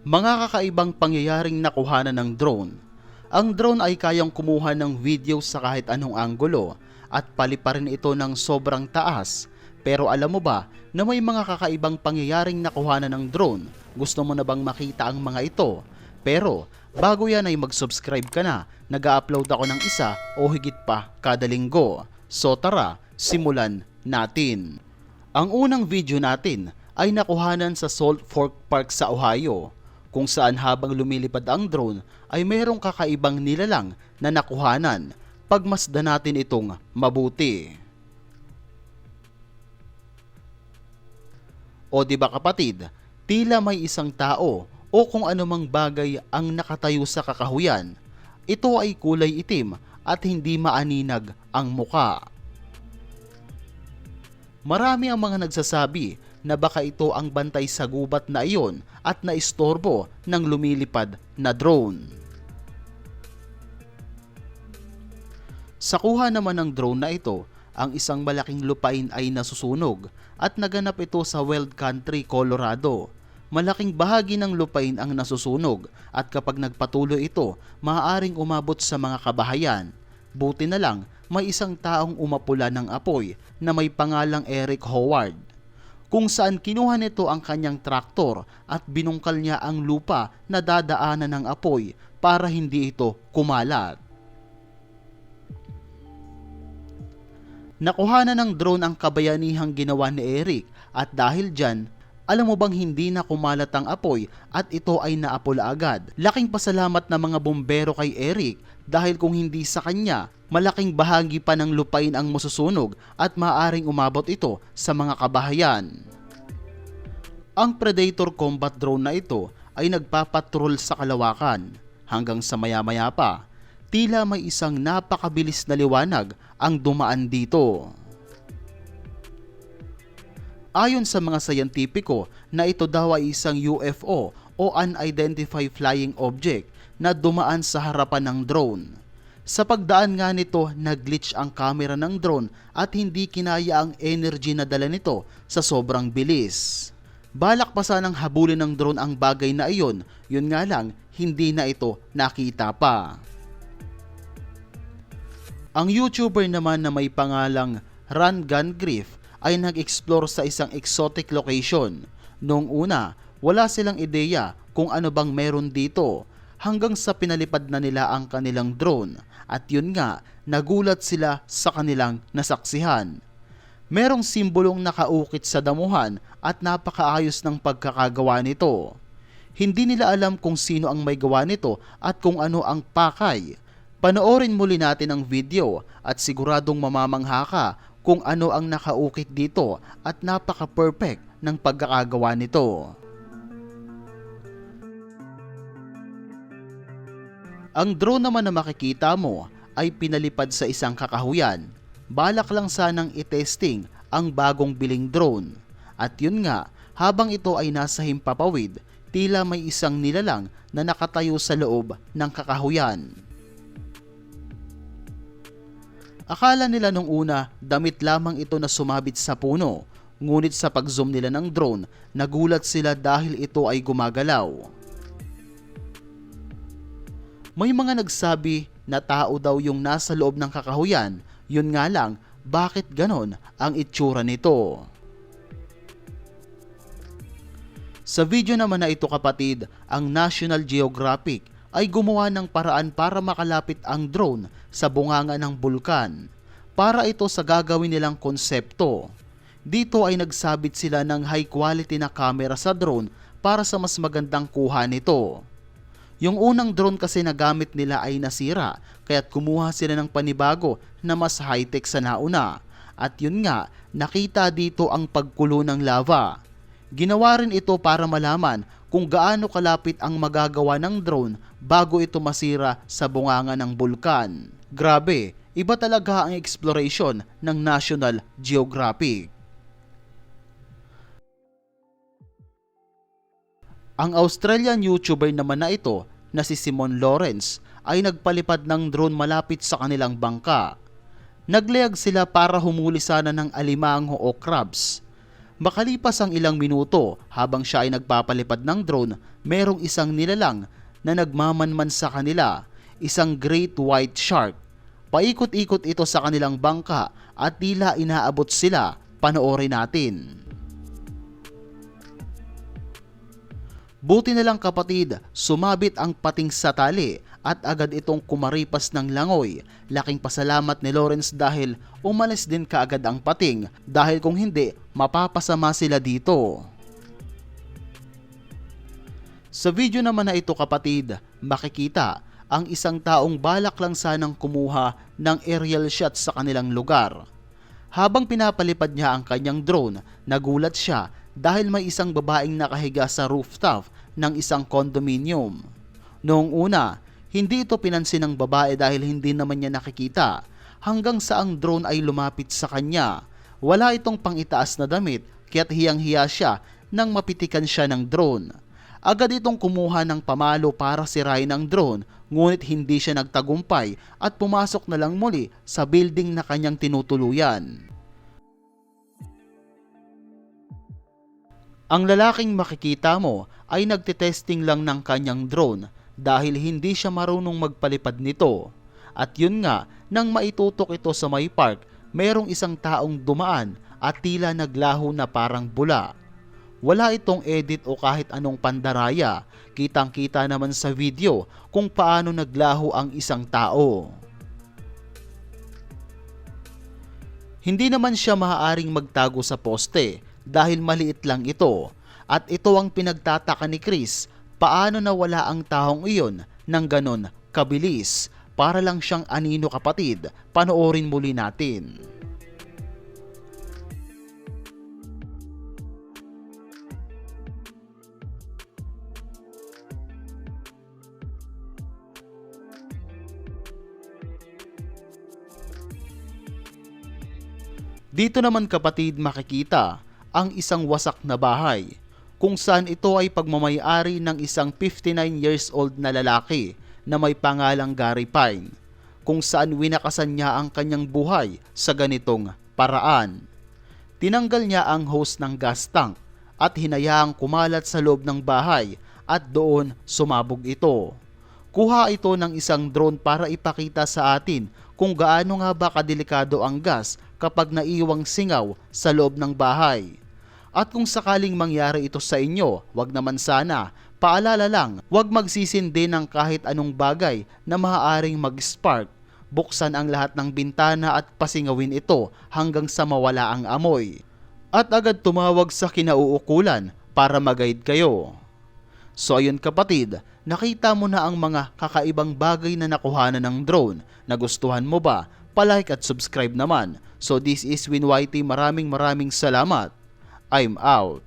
Mga kakaibang pangyayaring nakuhanan ng drone. Ang drone ay kayang kumuha ng video sa kahit anong anggulo at paliparin ito ng sobrang taas. Pero alam mo ba na may mga kakaibang pangyayaring nakuhanan ng drone? Gusto mo na bang makita ang mga ito? Pero bago yan ay mag-subscribe ka na. Nag-upload ako ng isa o higit pa kada linggo. So tara, simulan natin. Ang unang video natin ay nakuhanan sa Salt Fork Park sa Ohio kung saan habang lumilipad ang drone ay mayroong kakaibang nilalang na nakuhanan. Pagmasdan natin itong mabuti. O di ba kapatid, tila may isang tao o kung anumang bagay ang nakatayo sa kakahuyan. Ito ay kulay itim at hindi maaninag ang muka. Marami ang mga nagsasabi na baka ito ang bantay sa gubat na iyon at naistorbo ng lumilipad na drone. Sa kuha naman ng drone na ito, ang isang malaking lupain ay nasusunog at naganap ito sa Wild Country, Colorado. Malaking bahagi ng lupain ang nasusunog at kapag nagpatuloy ito, maaaring umabot sa mga kabahayan. Buti na lang, may isang taong umapula ng apoy na may pangalang Eric Howard kung saan kinuha nito ang kanyang traktor at binungkal niya ang lupa na dadaanan ng apoy para hindi ito kumalat. Nakuha na ng drone ang kabayanihang ginawa ni Eric at dahil dyan, alam mo bang hindi na kumalat ang apoy at ito ay naapula agad. Laking pasalamat na mga bombero kay Eric dahil kung hindi sa kanya, malaking bahagi pa ng lupain ang masusunog at maaring umabot ito sa mga kabahayan. Ang Predator combat drone na ito ay nagpapatrol sa kalawakan hanggang sa maya-maya pa tila may isang napakabilis na liwanag ang dumaan dito. Ayon sa mga sayantipiko na ito daw ay isang UFO o Unidentified Flying Object na dumaan sa harapan ng drone. Sa pagdaan nga nito, nag-glitch ang camera ng drone at hindi kinaya ang energy na dala nito sa sobrang bilis. Balak pa sanang habulin ng drone ang bagay na iyon, yun nga lang, hindi na ito nakita pa. Ang YouTuber naman na may pangalang Run Gun Griff ay nag-explore sa isang exotic location. Noong una, wala silang ideya kung ano bang meron dito hanggang sa pinalipad na nila ang kanilang drone at yun nga, nagulat sila sa kanilang nasaksihan. Merong simbolong nakaukit sa damuhan at napakaayos ng pagkakagawa nito. Hindi nila alam kung sino ang may gawa nito at kung ano ang pakay Panoorin muli natin ang video at siguradong mamamangha ka kung ano ang nakaukit dito at napaka-perfect ng pagkakagawa nito. Ang drone naman na makikita mo ay pinalipad sa isang kakahuyan. Balak lang sanang itesting ang bagong biling drone. At yun nga, habang ito ay nasa himpapawid, tila may isang nilalang na nakatayo sa loob ng kakahuyan. Akala nila nung una damit lamang ito na sumabit sa puno, ngunit sa pag-zoom nila ng drone, nagulat sila dahil ito ay gumagalaw. May mga nagsabi na tao daw yung nasa loob ng kakahuyan, yun nga lang, bakit ganon ang itsura nito? Sa video naman na ito kapatid, ang National Geographic ay gumawa ng paraan para makalapit ang drone sa bunganga ng bulkan para ito sa gagawin nilang konsepto. Dito ay nagsabit sila ng high quality na camera sa drone para sa mas magandang kuha nito. Yung unang drone kasi na gamit nila ay nasira, kaya't kumuha sila ng panibago na mas high-tech sa nauna. At yun nga, nakita dito ang pagkulo ng lava. Ginawa rin ito para malaman kung gaano kalapit ang magagawa ng drone bago ito masira sa bunganga ng bulkan. Grabe, iba talaga ang exploration ng National Geographic. Ang Australian YouTuber naman na ito na si Simon Lawrence ay nagpalipad ng drone malapit sa kanilang bangka. Naglayag sila para humuli sana ng alimango o crabs Makalipas ang ilang minuto habang siya ay nagpapalipad ng drone, merong isang nilalang na nagmamanman sa kanila, isang great white shark. Paikot-ikot ito sa kanilang bangka at tila inaabot sila. Panoorin natin. Buti na lang kapatid, sumabit ang pating sa tali at agad itong kumaripas ng langoy. Laking pasalamat ni Lawrence dahil umalis din kaagad ang pating dahil kung hindi, mapapasama sila dito. Sa video naman na ito kapatid, makikita ang isang taong balak lang sanang kumuha ng aerial shot sa kanilang lugar. Habang pinapalipad niya ang kanyang drone, nagulat siya dahil may isang babaeng nakahiga sa rooftop ng isang condominium. Noong una, hindi ito pinansin ng babae dahil hindi naman niya nakikita hanggang sa ang drone ay lumapit sa kanya. Wala itong pangitaas na damit kaya't hiyang-hiya siya nang mapitikan siya ng drone. Agad itong kumuha ng pamalo para sirain ang drone ngunit hindi siya nagtagumpay at pumasok na lang muli sa building na kanyang tinutuluyan. Ang lalaking makikita mo ay nagtitesting lang ng kanyang drone dahil hindi siya marunong magpalipad nito. At yun nga, nang maitutok ito sa may park, merong isang taong dumaan at tila naglaho na parang bula. Wala itong edit o kahit anong pandaraya. Kitang kita naman sa video kung paano naglaho ang isang tao. Hindi naman siya maaaring magtago sa poste dahil maliit lang ito. At ito ang pinagtataka ni Chris, paano nawala ang taong iyon ng ganon kabilis para lang siyang anino kapatid. Panoorin muli natin. Dito naman kapatid makikita ang isang wasak na bahay kung saan ito ay pagmamayari ng isang 59 years old na lalaki na may pangalang Gary Pine kung saan winakasan niya ang kanyang buhay sa ganitong paraan. Tinanggal niya ang hose ng gas tank at hinayaang kumalat sa loob ng bahay at doon sumabog ito. Kuha ito ng isang drone para ipakita sa atin kung gaano nga ba kadelikado ang gas kapag naiwang singaw sa loob ng bahay. At kung sakaling mangyari ito sa inyo, wag naman sana, paalala lang, wag magsisindi ng kahit anong bagay na maaaring mag-spark. Buksan ang lahat ng bintana at pasingawin ito hanggang sa mawala ang amoy. At agad tumawag sa kinauukulan para mag-guide kayo. So ayun kapatid, nakita mo na ang mga kakaibang bagay na nakuhanan ng drone. Nagustuhan mo ba? Palike at subscribe naman. So this is Win YT. Maraming maraming salamat. I'm out.